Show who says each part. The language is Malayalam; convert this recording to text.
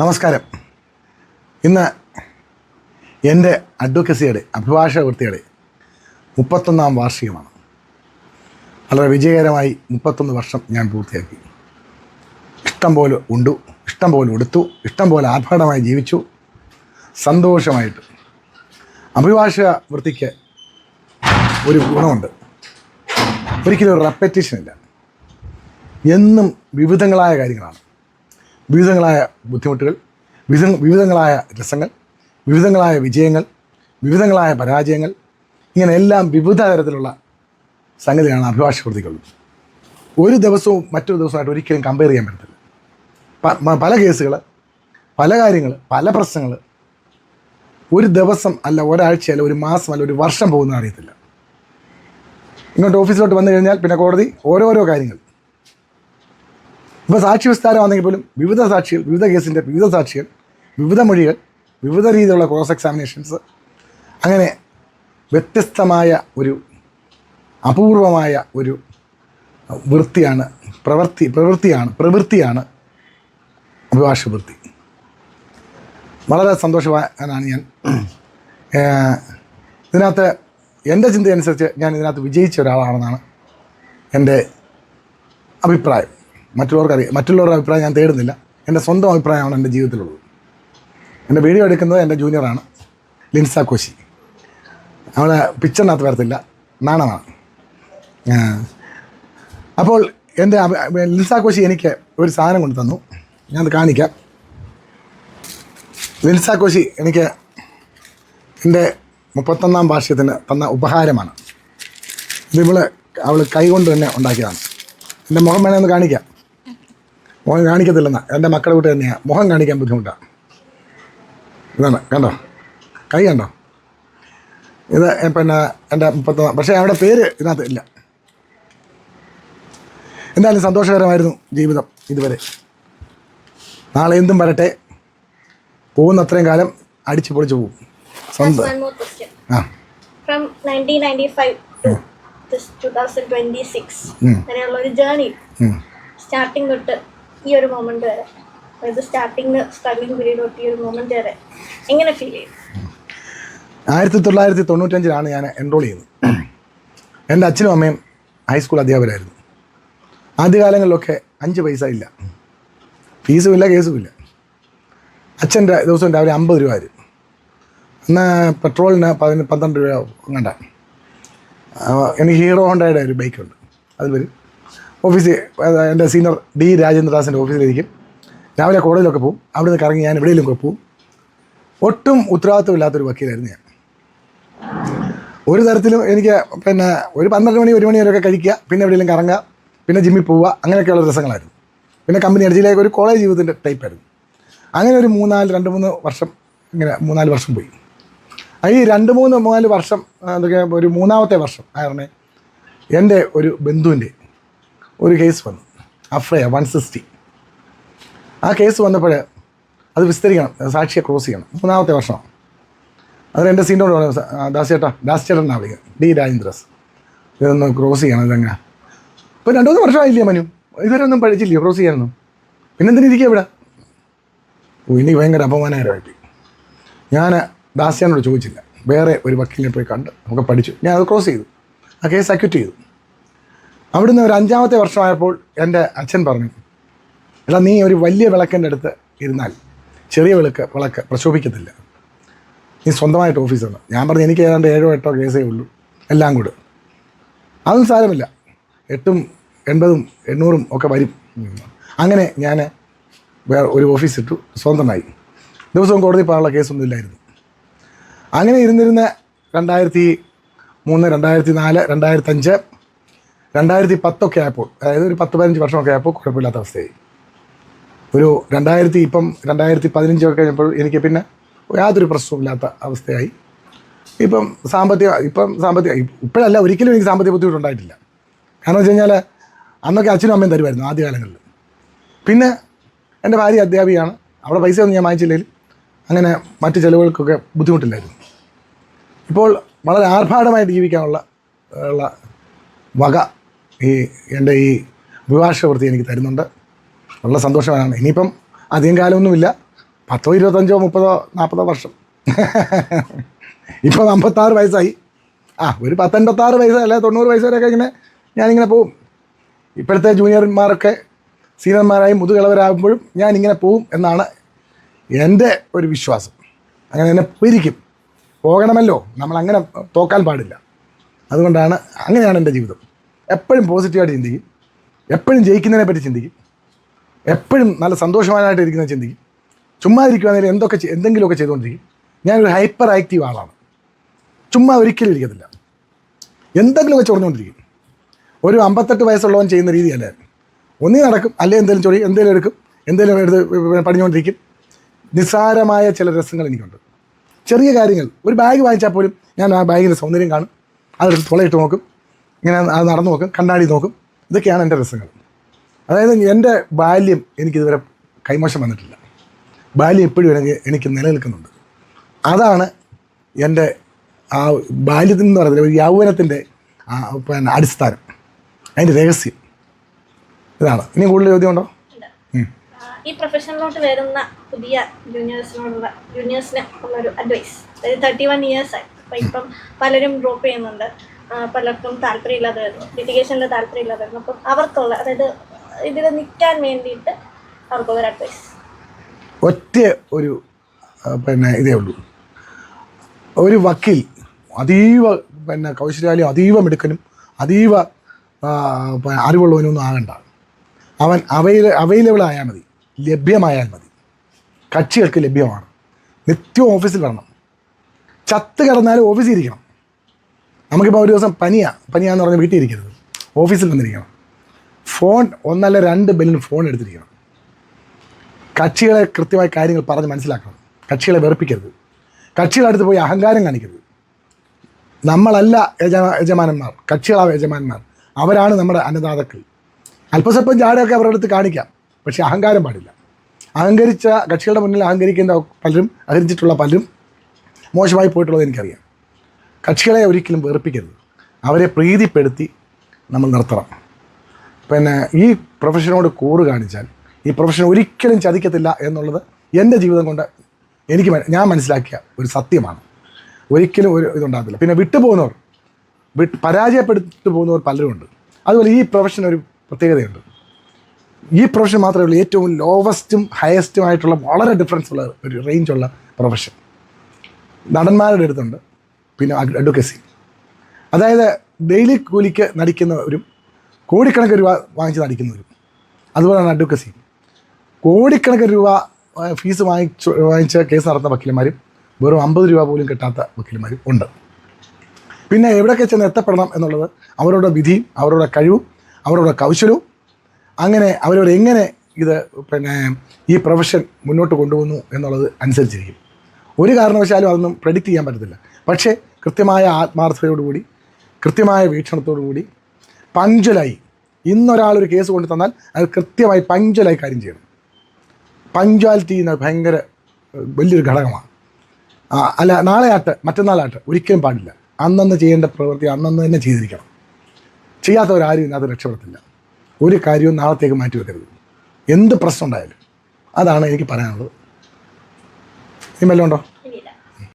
Speaker 1: നമസ്കാരം. ഇന്ന് എന്റെ അഡ്വക്കസിയുടെ അഭിഭാഷക വൃത്തിയുടെ മുപ്പത്തൊന്നാം വാർഷികമാണ്. വളരെ വിജയകരമായി മുപ്പത്തൊന്ന് വർഷം ഞാൻ പൂർത്തിയാക്കി. ഇഷ്ടം പോലെ ഉണ്ടു ഇഷ്ടം പോലെ ഉടുത്തു ഇഷ്ടം പോലെ ആർഭാടമായി ജീവിച്ചു. സന്തോഷമായിട്ട്. അഭിഭാഷക വൃത്തിക്ക് ഒരു ഗുണമുണ്ട്. ഒരിക്കലും ഒരു റെപ്പറ്റീഷൻ ഇല്ല. എന്നും വിവിധങ്ങളായ കാര്യങ്ങളാണ്. വിവിധങ്ങളായ ബുദ്ധിമുട്ടുകൾ വിവിധ വിവിധങ്ങളായ രസങ്ങൾ വിവിധങ്ങളായ വിജയങ്ങൾ വിവിധങ്ങളായ പരാജയങ്ങൾ ഇങ്ങനെ എല്ലാം വിവിധ തരത്തിലുള്ള സംഗതിയാണ് അഭിഭാഷ കൃതികളും ഒരു ദിവസവും മറ്റൊരു ദിവസമായിട്ട് ഒരിക്കലും കമ്പയർ ചെയ്യാൻ പറ്റത്തില്ല. പല കേസുകൾ പല കാര്യങ്ങൾ പല പ്രശ്നങ്ങൾ ഒരു ദിവസം അല്ല ഒരാഴ്ച അല്ല ഒരു മാസം അല്ല ഒരു വർഷം പോകുന്ന അറിയത്തില്ല. ഇങ്ങോട്ട് ഓഫീസിലോട്ട് വന്നു കഴിഞ്ഞാൽ പിന്നെ കോടതി ഓരോരോ കാര്യങ്ങൾ. ഇപ്പോൾ സാക്ഷി വിസ്താരം ആണെങ്കിൽ പോലും വിവിധ സാക്ഷികൾ വിവിധ കേസിന്റെ വിവിധ സാക്ഷികൾ വിവിധ മൊഴികൾ വിവിധ രീതിയിലുള്ള ക്രോസ് എക്സാമിനേഷൻസ് അങ്ങനെ വ്യത്യസ്തമായ ഒരു അപൂർവമായ ഒരു വൃത്തിയാണ് പ്രവൃത്തി പ്രവൃത്തിയാണ് പ്രവൃത്തിയാണ് അഭിഭാഷ വൃത്തി വളരെ സന്തോഷവാനാണ് ഞാൻ. ഇതിനകത്ത് എന്റെ ചിന്തയനുസരിച്ച് ഞാൻ ഇതിനകത്ത് വിജയിച്ച ഒരാളാണെന്നാണ് എന്റെ അഭിപ്രായം. മറ്റുള്ളവർക്ക് അറിയാം മറ്റുള്ളവരുടെ അഭിപ്രായം ഞാൻ തേടുന്നില്ല. എന്റെ സ്വന്തം അഭിപ്രായമാണ് എന്റെ ജീവിതത്തിലുള്ളത്. എന്റെ വീഡിയോ എടുക്കുന്നത് എന്റെ ജൂനിയറാണ് ലിൻസ കോശി. അവളെ പിക്ചറിനകത്ത് വരത്തില്ല. നാണമാണ്. അപ്പോൾ എന്റെ ലിൻസ കോശി എനിക്ക് ഒരു സാധനം കൊണ്ട് തന്നു. ഞാനത് കാണിക്കാം. ലിൻസ കോശി എനിക്ക് എന്റെ മുപ്പത്തൊന്നാം വാർഷികത്തിന് തന്ന ഉപഹാരമാണ്. ഇത് ഇവൾ അവൾ കൈകൊണ്ട് തന്നെ ഉണ്ടാക്കിയതാണ്. എന്റെ മുഖം വേണമെന്ന് കാണിക്കാം. മുഖം കാണിക്കത്തില്ലെന്നാ. എന്റെ മക്കളെ കൂട്ട് തന്നെയാണ് മുഖം കാണിക്കാൻ ബുദ്ധിമുട്ടാണ് ഇതാണ് കണ്ടോ? കൈ കണ്ടോ? ഇത് പിന്നെ എന്റെ മുപ്പത്ത പക്ഷേ അവിടെ പേര് ഇതിനകത്ത് ഇല്ല. എന്തായാലും സന്തോഷകരമായിരുന്നു ജീവിതം ഇതുവരെ. നാളെ എന്തും വരട്ടെ. പോകുന്ന അത്രയും കാലം അടിച്ചു പൊളിച്ചു പോകും. സ്വന്തം. ആ.
Speaker 2: From 1995 to this 2026
Speaker 1: ഉം.
Speaker 2: വരെയുള്ള ഒരു ജേർണി സ്റ്റാർട്ടിങ് തൊട്ട് ഈ ഒരു മൊമെന്റ് വരെ. അതായത് സ്റ്റാർട്ടിങ് സ്ട്രഗ്ലിംഗ് പീരീഡ് തൊട്ട് ഈ ഒരു മൊമെന്റ് വരെ. എങ്ങനെ ഫീൽ ചെയ്യും
Speaker 1: ആയിരത്തി തൊള്ളായിരത്തി തൊണ്ണൂറ്റഞ്ചിലാണ് ഞാൻ എൻറോൾ ചെയ്യുന്നത് എന്റെ അച്ഛനും അമ്മയും ഹൈസ്കൂൾ അധ്യാപകരായിരുന്നു. ആദ്യകാലങ്ങളിലൊക്കെ അഞ്ച് പൈസ ഇല്ല. കേസും ഇല്ല അച്ഛന്റെ ദിവസം രാവിലെ അമ്പത് രൂപ വരും അന്ന് പെട്രോളിന് പതിന് പന്ത്രണ്ട് രൂപ കണ്ട എനിക്ക് ഹീറോ ഹോണ്ടയുടെ ഒരു ബൈക്കുണ്ട് അതിൽ വരും ഓഫീസിൽ എന്റെ സീനിയർ ഡി രാജേന്ദ്രദാസിന്റെ ഓഫീസിലിരിക്കും. രാവിലെ കോളേജിലൊക്കെ പോകും അവിടെ നിന്ന് കറങ്ങി ഞാൻ എവിടെയെങ്കിലും പോകും ഒട്ടും ഉത്തരവാദിത്വമില്ലാത്തൊരു വക്കീലായിരുന്നു ഞാൻ. ഒരു തരത്തിലും എനിക്ക് പിന്നെ ഒരു പന്ത്രണ്ട് മണി ഒരു മണി വരെയൊക്കെ കഴിക്കുക പിന്നെ എവിടെയെങ്കിലും കറങ്ങുക പിന്നെ ജിമ്മിൽ പോവുക അങ്ങനെയൊക്കെയുള്ള രസങ്ങളായിരുന്നു. പിന്നെ കമ്പനി അടിച്ചിലേക്ക് ഒരു കോളേജ് ജീവിതത്തിന്റെ ടൈപ്പായിരുന്നു അങ്ങനെ ഒരു മൂന്നാൽ രണ്ട് മൂന്ന് വർഷം ഇങ്ങനെ മൂന്നാൽ വർഷം പോയി. ഈ രണ്ട് മൂന്ന് മൂന്നാൽ വർഷം എന്തൊക്കെ ഒരു മൂന്നാമത്തെ വർഷം ആയിരുന്നേ എന്റെ ഒരു ബന്ധുവിന്റെ ഒരു കേസ് വന്നു. അഫ്രയ വൺ സിക്സ്റ്റി ആ കേസ് വന്നപ്പോൾ അത് വിസ്തരിക്കണം സാക്ഷിയെ ക്രോസ് ചെയ്യണം. മൂന്നാമത്തെ വർഷമാണ് അതിൽ എന്റെ സീനോട് പറഞ്ഞു "സ- ആ, ദാസ് ചേട്ടാ ദാസ് വിളിക്കുന്നത്. ഡി രാജേന്ദ്രസ് ഇതൊന്ന് ക്രോസ് ചെയ്യണം ഇതെങ്ങനെ ഇപ്പം രണ്ടു മൂന്ന് വർഷമായില്ലേ മനു? ഇതുവരെ ഒന്നും പഠിച്ചില്ലേ ക്രോസ് ചെയ്യാനൊന്നും? പിന്നെന്തിനു ഇരിക്കുക ഇവിടെ? ഓ ഇനി ഭയങ്കര അപമാനകരമായിട്ട്. ഞാൻ ദാസ്യാനോട് ചോദിച്ചില്ല. വേറെ ഒരു വക്കീലിനെ പോയി കണ്ട് നമുക്ക് പഠിച്ചു. ഞാൻ അത് ക്രോസ് ചെയ്തു. ആ കേസ് അക്യൂറ്റ് ചെയ്തു. അവിടുന്ന് ഒരു അഞ്ചാമത്തെ വർഷമായപ്പോൾ എന്റെ അച്ഛൻ പറഞ്ഞു എടാ നീ ഒരു വലിയ വിളക്കിന്റെ അടുത്ത് ഇരുന്നാൽ ചെറിയ വിളക്ക് വിളക്ക് പ്രശോഭിക്കത്തില്ല. നീ സ്വന്തമായിട്ട് ഓഫീസാണ് ഞാൻ പറഞ്ഞു എനിക്ക് ഏതാണ്ട് ഏഴോ എട്ടോ കേസേ ഉള്ളൂ. എല്ലാം കൂടെ. അതൊന്നും സാരമില്ല. എട്ടും എൺപതും എണ്ണൂറും ഒക്കെ വരും. അങ്ങനെ ഞാൻ വേറെ ഒരു ഓഫീസ് ഇട്ടു സ്വന്തമായി. ദിവസവും കോടതി പോകാനുള്ള കേസൊന്നും ഇല്ലായിരുന്നു. അങ്ങനെ ഇരുന്നിരുന്ന രണ്ടായിരത്തി മൂന്ന് രണ്ടായിരത്തി നാല് രണ്ടായിരത്തഞ്ച് രണ്ടായിരത്തി പത്തൊക്കെ ആയപ്പോൾ അതായത് ഒരു പത്ത് പതിനഞ്ച് വർഷമൊക്കെ ആയപ്പോൾ കുഴപ്പമില്ലാത്ത അവസ്ഥയായി. ഒരു രണ്ടായിരത്തി ഇപ്പം രണ്ടായിരത്തി പതിനഞ്ചൊക്കെ കഴിഞ്ഞപ്പോൾ എനിക്ക് പിന്നെ യാതൊരു പ്രശ്നവുമില്ലാത്ത അവസ്ഥയായി. ഇപ്പം സാമ്പത്തിക ഇപ്പം സാമ്പത്തിക ഇപ്പോഴല്ല ഒരിക്കലും എനിക്ക് സാമ്പത്തിക ബുദ്ധിമുട്ടുണ്ടായിട്ടില്ല. കാരണം വെച്ച് കഴിഞ്ഞാൽ അന്നൊക്കെ അച്ഛനും അമ്മയും തരുമായിരുന്നു ആദ്യകാലങ്ങളിൽ. പിന്നെ എന്റെ ഭാര്യ അധ്യാപികയാണ്. അവിടെ പൈസ ഒന്നും ഞാൻ വാങ്ങിച്ചില്ലെങ്കിൽ അങ്ങനെ മറ്റ് ചിലവുകൾക്കൊക്കെ ബുദ്ധിമുട്ടില്ലായിരുന്നു. ഇപ്പോൾ വളരെ ആർഭാടമായിട്ട് ജീവിക്കാനുള്ള ഉള്ള വക ഈ എന്റെ ഈ അഭിഭാഷക വൃത്തി എനിക്ക് തരുന്നുണ്ട്. വളരെ സന്തോഷമാണ് ഇനിയിപ്പം അധികം കാലമൊന്നുമില്ല. പത്തോ ഇരുപത്തഞ്ചോ മുപ്പതോ നാൽപ്പതോ വർഷം. ഇപ്പോൾ അമ്പത്താറ് വയസ്സായി. ആ ഒരു പത്തൊൻപത്താറ് വയസ്സ് അല്ലെ തൊണ്ണൂറ് വയസ്സ് വരെയൊക്കെ ഇങ്ങനെ ഞാനിങ്ങനെ പോവും. ഇപ്പോഴത്തെ ജൂനിയർമാരൊക്കെ സീനിയർമാരായി മുതുകിളവരാകുമ്പോഴും ഞാനിങ്ങനെ പോവും എന്നാണ് എന്റെ ഒരു വിശ്വാസം. അങ്ങനെ എന്നെ പോയിരിക്കും പോകണമല്ലോ. നമ്മൾ അങ്ങനെ തോക്കാൻ പാടില്ല. അതുകൊണ്ടാണ് അങ്ങനെയാണ് എന്റെ ജീവിതം. എപ്പോഴും പോസിറ്റീവായിട്ട് ചിന്തിക്കും. എപ്പോഴും ജയിക്കുന്നതിനെ പറ്റി ചിന്തിക്കും. എപ്പോഴും നല്ല സന്തോഷവാനായിട്ട് ഇരിക്കുന്ന ചിന്തിക്കും. ചുമ്മാ ഇരിക്കുകയാണെങ്കിൽ എന്തൊക്കെ എന്തെങ്കിലുമൊക്കെ ചെയ്തുകൊണ്ടിരിക്കും. ഞാനൊരു ഹൈപ്പർ ആക്റ്റീവ് ആളാണ്. ചുമ്മാ ഒരിക്കലും ഇരിക്കത്തില്ല. എന്തെങ്കിലുമൊക്കെ ചൊറിഞ്ഞുകൊണ്ടിരിക്കും. ഒരു അമ്പത്തെട്ട് വയസ്സുള്ളവൻ ചെയ്യുന്ന രീതിയല്ല. ഒന്നേ നടക്കും അല്ലേ എന്തെങ്കിലും ചൊറി എന്തെങ്കിലും എടുക്കും എന്തെങ്കിലും എടുത്ത് പണിഞ്ഞുകൊണ്ടിരിക്കും നിസ്സാരമായ ചില രസങ്ങൾ എനിക്കുണ്ട്. ചെറിയ കാര്യങ്ങൾ. ഒരു ബാഗ് വാങ്ങിച്ചാൽ പോലും ഞാൻ ആ ബാഗിന്റെ സൗന്ദര്യം കാണും. അതെടുത്ത് തുളയിട്ട് നോക്കും. ഇങ്ങനെ അത് നടന്നു നോക്കും കണ്ണാടി നോക്കും. ഇതൊക്കെയാണ് എന്റെ രസങ്ങൾ. അതായത് എന്റെ ബാല്യം എനിക്കിതുവരെ കൈമോശം വന്നിട്ടില്ല. ബാല്യം എപ്പോഴും എനിക്ക് എനിക്ക് നിലനിൽക്കുന്നുണ്ട്. അതാണ് എന്റെ ആ ബാല്യത്തിൽ എന്ന് പറയുന്നത് ഒരു യൗവനത്തിന്റെ പിന്നെ അടിസ്ഥാനം. അതിന്റെ രഹസ്യം. ഇതാണ്. ഇനി കൂടുതൽ ചോദ്യം ഉണ്ടോ
Speaker 2: ആ, ഈ പ്രൊഫഷനിലോട്ട് വരുന്ന പുതിയ ജൂനിയേഴ്സിനോടുള്ള ജൂനിയേഴ്സിന് ഉള്ളൊരു അഡ്വൈസ് അതായത് തേർട്ടി വൺ ഇയേഴ്സ് ആയി ഇപ്പം പലരും ഡ്രോപ്പ് ചെയ്യുന്നുണ്ട്. പലർക്കും താല്പര്യമില്ലാതായിരുന്നു ലിറ്റിഗേഷനിൽ താല്പര്യമില്ലാതായിരുന്നു. അപ്പം അവർക്കുള്ള അതായത് ഇതിൽ നിൽക്കാൻ വേണ്ടിയിട്ട് അവർക്കുള്ളൊരു അഡ്വൈസ്
Speaker 1: ഒറ്റ ഒരു പിന്നെ ഇതേ ഉള്ളൂ. ഒരു വക്കീൽ അതീവ പിന്നെ കൗശലാലി അതീവ മിടുക്കനും അതീവ അറിവുള്ളവനൊന്നും ആകണ്ട. അവൻ അവൈല അവൈലബിൾ ആയാൽ മതി. ലഭ്യമായാൽ മതി. കക്ഷികൾക്ക് ലഭ്യമാണ്. നിത്യവും ഓഫീസിൽ വരണം. ചത്ത് കിടന്നാലും ഓഫീസിൽ ഇരിക്കണം. നമുക്കിപ്പോൾ ഒരു ദിവസം പനിയാ. പനിയാന്ന് പറഞ്ഞ് വീട്ടിൽ ഇരിക്കരുത്. ഓഫീസിൽ വന്നിരിക്കണം. ഫോൺ ഒന്നല്ല രണ്ട് ബെല്ലിന് ഫോൺ എടുത്തിരിക്കണം. കക്ഷികളെ കൃത്യമായ കാര്യങ്ങൾ പറഞ്ഞ് മനസ്സിലാക്കണം. കക്ഷികളെ വെറുപ്പിക്കരുത്. കക്ഷികളുടെ അടുത്ത് പോയി അഹങ്കാരം കാണിക്കരുത്. നമ്മളല്ല യജമാ യജമാനന്മാർ. കക്ഷികളാവ യജമാനന്മാർ. അവരാണ് നമ്മുടെ അന്നദാതാക്കൾ. അല്പസ്വല്പം ജാടയൊക്കെ അവരുടെ അടുത്ത് കാണിക്കാം. പക്ഷേ അഹങ്കാരം പാടില്ല. അഹങ്കരിച്ച കക്ഷികളുടെ മുന്നിൽ അഹങ്കരിക്കുന്ന പലരും അഹങ്കരിച്ചിട്ടുള്ള പലരും മോശമായി പോയിട്ടുള്ളത് എനിക്കറിയാം. കക്ഷികളെ ഒരിക്കലും വെറുപ്പിക്കരുത് അവരെ പ്രീതിപ്പെടുത്തി നമ്മൾ നിർത്തണം. പിന്നെ ഈ പ്രൊഫഷനോട് കൂറ് കാണിച്ചാൽ ഈ പ്രൊഫഷൻ ഒരിക്കലും ചതിക്കത്തില്ല എന്നുള്ളത് എന്റെ ജീവിതം കൊണ്ട് എനിക്ക് ഞാൻ മനസ്സിലാക്കിയ ഒരു സത്യമാണ്. ഒരിക്കലും ഒരു ഇതുണ്ടാകത്തില്ല. പിന്നെ വിട്ടുപോകുന്നവർ വിട്ട് പരാജയപ്പെടുത്തു പോകുന്നവർ പലരുമുണ്ട് അതുപോലെ ഈ പ്രൊഫഷൻ ഒരു പ്രത്യേകതയുണ്ട്. ഈ പ്രൊഫഷൻ മാത്രമേ ഉള്ളൂ ഏറ്റവും ലോവസ്റ്റും ഹയസ്റ്റുമായിട്ടുള്ള വളരെ ഡിഫറൻസ് ഉള്ള ഒരു റേഞ്ചുള്ള പ്രൊഫഷൻ. നടന്മാരുടെ അടുത്തുണ്ട്. പിന്നെ അഡ്വക്കസി അതായത് ഡെയിലി കൂലിക്ക് നടിക്കുന്നവരും കോടിക്കണക്കിന് രൂപ വാങ്ങിച്ച് നടിക്കുന്നവരും അതുപോലെയാണ് അഡ്വക്കസി കോടിക്കണക്കിന് രൂപ ഫീസ് വാങ്ങിച്ച് വാങ്ങിച്ച കേസ് നടത്തുന്ന വക്കീലന്മാരും വെറും അമ്പത് രൂപ പോലും കിട്ടാത്ത വക്കീലന്മാരും ഉണ്ട്. പിന്നെ എവിടെയൊക്കെ ചെന്ന് എത്തപ്പെടണം എന്നുള്ളത് അവരുടെ വിധിയും അവരുടെ കഴിവും അവരുടെ കൗശലവും അങ്ങനെ അവരോട് എങ്ങനെ ഇത് പിന്നെ ഈ പ്രൊഫഷൻ മുന്നോട്ട് കൊണ്ടുപോകുന്നു എന്നുള്ളത് അനുസരിച്ചിരിക്കും. ഒരു കാരണവശാലും അതൊന്നും പ്രെഡിക്റ്റ് ചെയ്യാൻ പറ്റത്തില്ല. പക്ഷേ കൃത്യമായ ആത്മാർത്ഥതയോടുകൂടി കൃത്യമായ വീക്ഷണത്തോടുകൂടി പഞ്ചലായി. ഇന്നൊരാൾ ഒരു കേസ് കൊണ്ടു തന്നാൽ അത് കൃത്യമായി പഞ്ചലായി കാര്യം ചെയ്യണം. പഞ്ചാലിറ്റി എന്ന ഭയങ്കര വലിയൊരു ഘടകമാണ്. അല്ല നാളെ ആട്ടെ മറ്റന്നാളാട്ടെ ഒരിക്കലും പാടില്ല. അന്നന്ന് ചെയ്യേണ്ട പ്രവൃത്തി അന്നന്ന് തന്നെ ചെയ്തിരിക്കണം. ചെയ്യാത്തവരാരും ഇതിനകത്ത് രക്ഷപ്പെടത്തില്ല. ഒരു കാര്യവും നാളത്തേക്ക് മാറ്റി വെക്കരുത്. എന്ത് പ്രശ്നം ഉണ്ടായാലും. അതാണ് എനിക്ക് പറയാനുള്ളത്. ഇനി ഉണ്ടോ?